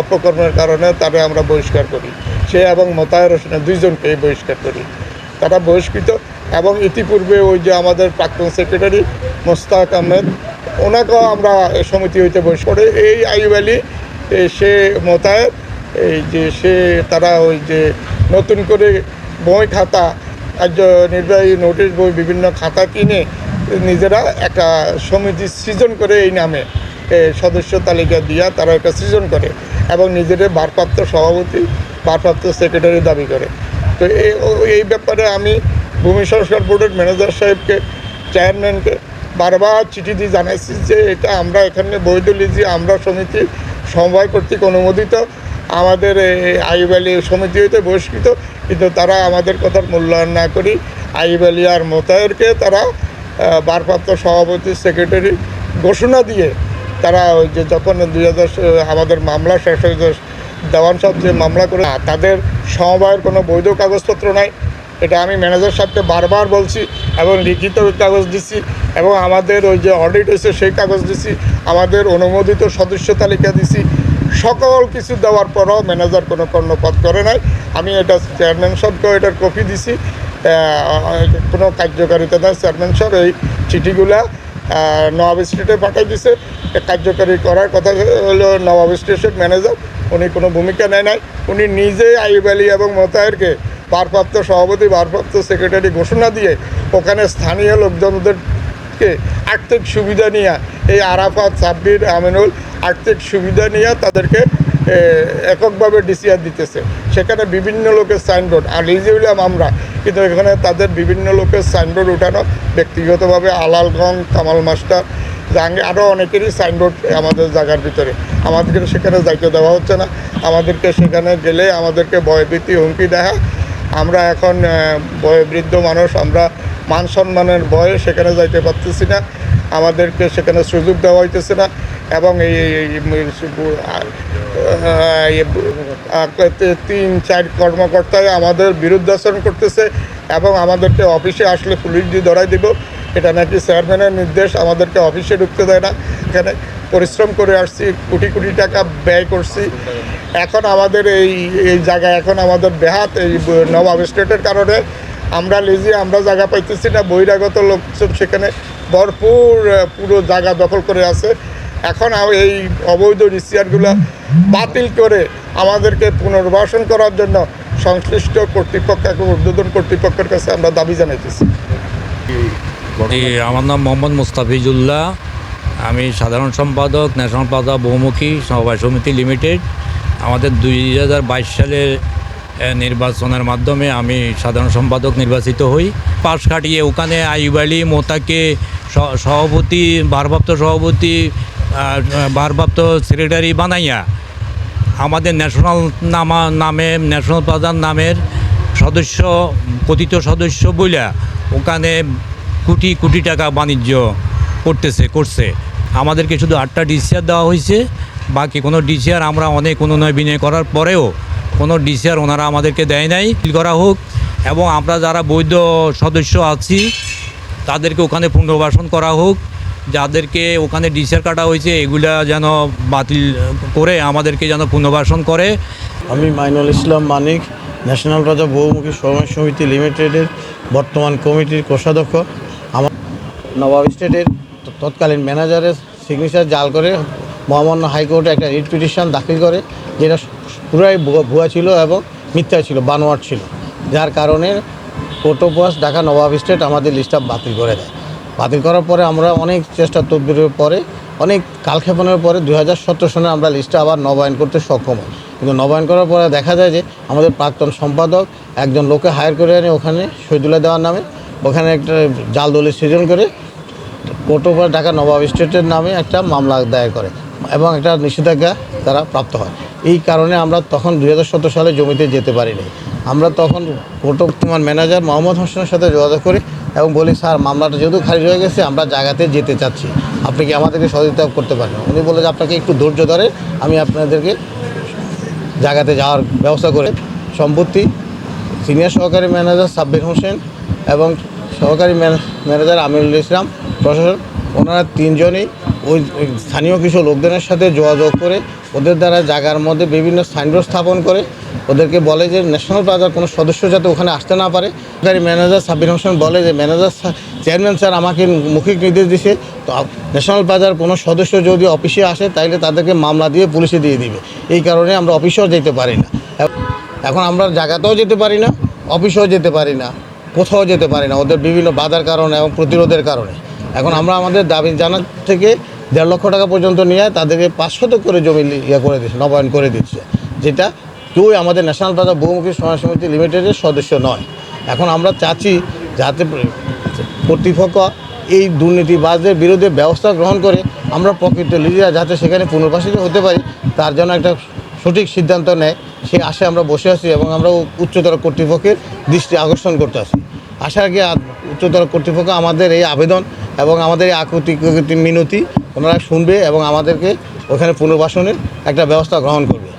অপকর্মের কারণে তারা আমরা বহিষ্কার করি। সে এবং মোতায়ের হোসেনের দুইজনকে বহিষ্কার করি। তারা বহিষ্কৃত এবং ইতিপূর্বে ওই যে আমাদের প্রাক্তন সেক্রেটারি মোস্তাক আহমেদ, ওনাকেও আমরা সমিতি হইতে বহিষ্কার করে। এই আইব আলী সে মোতায়ের, এই যে সে তারা ওই যে নতুন করে বই খাতা কার্য নির্বাহী নোটিশ বই বিভিন্ন খাতা কিনে নিজেরা একটা সমিতি সৃজন করে এই নামে সদস্য তালিকা দিয়া তারা একটা সৃজন করে এবং নিজেদের ভারপ্রাপ্ত সভাপতি, ভারপ্রাপ্ত সেক্রেটারি দাবি করে। তো এই ব্যাপারে আমি ভূমি সংস্কার বোর্ডের ম্যানেজার সাহেবকে চেয়ারম্যানকে বারবার চিঠি দিয়ে জানাইছি যে এটা আমরা এখানে বৈধ লিজি আমরা সমিতি সমবায় কর্তৃক অনুমোদিত, আমাদের আইব আলী সমিতি হইতে বহিষ্কৃত, কিন্তু তারা আমাদের কথার মূল্যায়ন না করি আইব আলী আর মোতায়েরকে তারা ভারপ্রাপ্ত সভাপতি সেক্রেটারি ঘোষণা দিয়ে তারা ওই যে যখন দুই হাজার আমাদের মামলা শেষ হয়ে যায়, দেওয়ান সাহেব যে মামলা করে তাদের সমবায়ের কোনো বৈধ কাগজপত্র নাই। এটা আমি ম্যানেজার সাহেবকে বারবার বলছি এবং লিখিত কাগজ দিছি এবং আমাদের ওই যে অডিট হয়েছে সেই কাগজ দিছি আমাদের অনুমোদিত সদস্য তালিকা দিছি সকল কিছু দেওয়ার পরও ম্যানেজার কোনো কর্ণপাত করে নাই। আমি এটা চেয়ারম্যান সাহেবকেও এটার কপি দিছি কোনো কার্যকারিতা নাই। চেয়ারম্যান সাহেব এই চিঠিগুলা নবাব স্টেটে পাঠিয়ে দিছে। কার্যকারী করার কথা হলো নবাব স্টেটের ম্যানেজার। উনি কোনো ভূমিকা নেয় নাই। উনি নিজে আইব আলী এবং মোতায়েরকে ভারপ্রাপ্ত সভাপতি, ভারপ্রাপ্ত সেক্রেটারি ঘোষণা দিয়ে ওখানে স্থানীয় লোকজনদেরকে আর্থিক সুবিধা নিয়ে এই আরাফাত সাব্বির আমিনুল আর্থিক সুবিধা নিয়ে তাদেরকে এককভাবে ডিসিআর দিতেছে। সেখানে বিভিন্ন লোকের সাইনবোর্ড আর লিজি আমরা, কিন্তু এখানে তাদের বিভিন্ন লোকের সাইনবোর্ড উঠানো ব্যক্তিগতভাবে আলালগঞ্জ কামাল মাস্টার জাহাঙ্গে আরও অনেকেরই সাইনবোর্ড আমাদের জায়গার ভিতরে। আমাদেরকে সেখানে যাইতে দেওয়া হচ্ছে না। আমাদেরকে সেখানে গেলে আমাদেরকে ভয়ভীতি, হুমকি দেখা আমরা এখন বয়োবৃদ্ধ মানুষ, আমরা মান সম্মানের ভয়ে সেখানে যাইতে পারতেছি না। আমাদেরকে সেখানে সুযোগ দেওয়া হইতেছে না। এবং এই তিন, চার কর্মকর্তায় আমাদের বিরুদ্ধাচরণ করতেছে এবং আমাদেরকে অফিসে আসলে পুলিশ দিয়ে ধরাই দিব। এটা নাকি চেয়ারম্যানের নির্দেশ, আমাদেরকে অফিসে ঢুকতে দেয় না। এখানে পরিশ্রম করে আসছি, কোটি কোটি টাকা ব্যয় করছি। এখন আমাদের এই এই জায়গায় এখন আমাদের বেহাত, এই নবাব স্টেটের কারণে আমরা লিজি, আমরা জায়গা পাইতেছি না। বহিরাগত লোকজন সেখানে ভরপুর পুরো জায়গা দখল করে আছে। এখন এই অবৈধ রিসিয়ারগুলো বাতিল করে আমাদেরকে পুনর্বাসন করার জন্য সংশ্লিষ্ট কর্তৃপক্ষ ঊর্ধ্বতন কর্তৃপক্ষের কাছে আমরা দাবি জানাইতেছি। আমার নাম মোহাম্মদ মুস্তাফিজুল্লাহ। আমি সাধারণ সম্পাদক, ন্যাশনাল প্লাজা বহুমুখী সমবায় সমিতি লিমিটেড। আমাদের দুই হাজার বাইশ সালের নির্বাচনের মাধ্যমে আমি সাধারণ সম্পাদক নির্বাচিত হই। পাশ কাটিয়ে ওখানে আইব আলী মোতাকে সভাপতি, ভারপ্রাপ্ত সভাপতি ভারপ্রাপ্ত সেক্রেটারি বানাইয়া আমাদের ন্যাশনাল নামা, নামে, ন্যাশনাল প্লাজার নামের সদস্য, কথিত সদস্য বইলা ওখানে কোটি কোটি টাকা বাণিজ্য করতেছে, করছে। আমাদেরকে শুধু আটটা ডিসিআর দেওয়া হয়েছে, বাকি কোনো ডিসিআর আমরা অনেক অনুনয় বিনয় করার পরেও কোনো ডিসিআর ওনারা আমাদেরকে দেয় নাই। ফিল করা হোক, এবং আমরা যারা বৈধ সদস্য আছি, তাদেরকে ওখানে পুনর্বাসন করা হোক। যাদেরকে ওখানে ডিসিআর কাটা হয়েছে, এগুলা যেন বাতিল করে আমাদেরকে যেন পুনর্বাসন করে। আমি মাইনুল ইসলাম মানিক, ন্যাশনাল প্লাজা বহুমুখী সময় সমিতি লিমিটেডের বর্তমান কমিটির কোষাধ্যক্ষ। আমার নবাব স্টেটের তৎকালীন ম্যানেজারের সিগনেচার জাল করে মহামান্য হাইকোর্টে একটা রিট পিটিশন দাখিল করে, যেটা পুরাই ভুয়া- ভুয়া ছিল এবং মিথ্যা ছিল বানোয়ার ছিল। যার কারণে কোটোপাস ঢাকা নবাব স্টেট আমাদের লিস্টটা বাতিল করে দেয়। বাতিল করার পরে আমরা অনেক চেষ্টা তদবিরের পরে, অনেক কালক্ষেপণের পরে দু সনে আমরা লিস্টটা আবার নবায়ন করতে সক্ষম হই। কিন্তু নবায়ন করার পরে দেখা যায় যে আমাদের প্রাক্তন সম্পাদক একজন লোকে হায়ার করে আনে ওখানে শহীদুল্লাহ দেওয়ার নামে, ওখানে একটা জাল দলের সৃজন করে কোটোপার ঢাকা নবাব স্টেটের নামে একটা মামলা দায়ের করে এবং একটা নিষেধাজ্ঞা তারা প্রাপ্ত হয়। এই কারণে আমরা তখন দু হাজার সতেরো সালে জমিতে যেতে পারিনি। আমরা তখন কোটো বর্তমান ম্যানেজার মোহাম্মদ হোসেনের সাথে যোগাযোগ করি এবং বলি, স্যার, মামলাটা যেহেতু খারিজ হয়ে গেছে, আমরা জায়গাতে যেতে চাচ্ছি। আপনি কি আমাদেরকে সহযোগিতা করতে পারেন উনি বলে যে, আপনাকে একটু ধৈর্য ধরে, আমি আপনাদেরকে জায়গাতে যাওয়ার ব্যবস্থা করে সম্পত্তি, সিনিয়র সহকারী ম্যানেজার সাব্বির হোসেন এবং সহকারী ম্যানে- ম্যানেজার আমিরুল ইসলাম প্রশাসন ওনারা তিনজনই ওই স্থানীয় কিছু লোকজনের সাথে যোগাযোগ করে ওদের দ্বারা জায়গার মধ্যে বিভিন্ন সাইনবোর্ড স্থাপন করে ওদেরকে বলে যে ন্যাশনাল প্লাজার কোনো সদস্য যাতে ওখানে আসতে না পারে। গাড়ি ম্যানেজার সাব্বির হোসেন বলে যে ম্যানেজার চেয়ারম্যান স্যার আমাকে মৌখিক নির্দেশ দিছে। তো ন্যাশনাল প্লাজার কোনো সদস্য যদি অফিসে আসে, তাইলে তাদেরকে মামলা দিয়ে পুলিশে দিয়ে দিবে। এই কারণে আমরা অফিসেও যেতে পারি না। এখন আমরা জায়গাতেও যেতে পারি না অফিসেও যেতে পারি না, কোথাও যেতে পারি না। ওদের বিভিন্ন বাধার কারণে এবং প্রতিরোধের কারণে। এখন আমরা আমাদের দাবি জানার থেকে দেড় লক্ষ টাকা পর্যন্ত নিয়ে তাদেরকে পাঁচশত করে জমি ইয়ে করে দিচ্ছে নবায়ন করে দিচ্ছে যেটা কেউই আমাদের ন্যাশনাল প্লাজা বহুমুখী সমাজ সমিতি লিমিটেডের সদস্য নয়। এখন আমরা চাচ্ছি যাতে কর্তৃপক্ষ এই দুর্নীতিবাজদের বিরুদ্ধে ব্যবস্থা গ্রহণ করে আমরা প্রকৃত লিডার যাতে সেখানে পুনর্বাসিত হতে পারি, তার জন্য একটা সঠিক সিদ্ধান্ত নেয়, সেই আশায় আমরা বসে আছি এবং আমরা উচ্চতর কর্তৃপক্ষের দৃষ্টি আকর্ষণ করতে আছি। আশা রাখি উচ্চতর কর্তৃপক্ষ আমাদের এই আবেদন এবং আমাদের এই আকুতি মিনতি ওনারা শুনবে এবং আমাদেরকে ওখানে পুনর্বাসনের একটা ব্যবস্থা গ্রহণ করবে।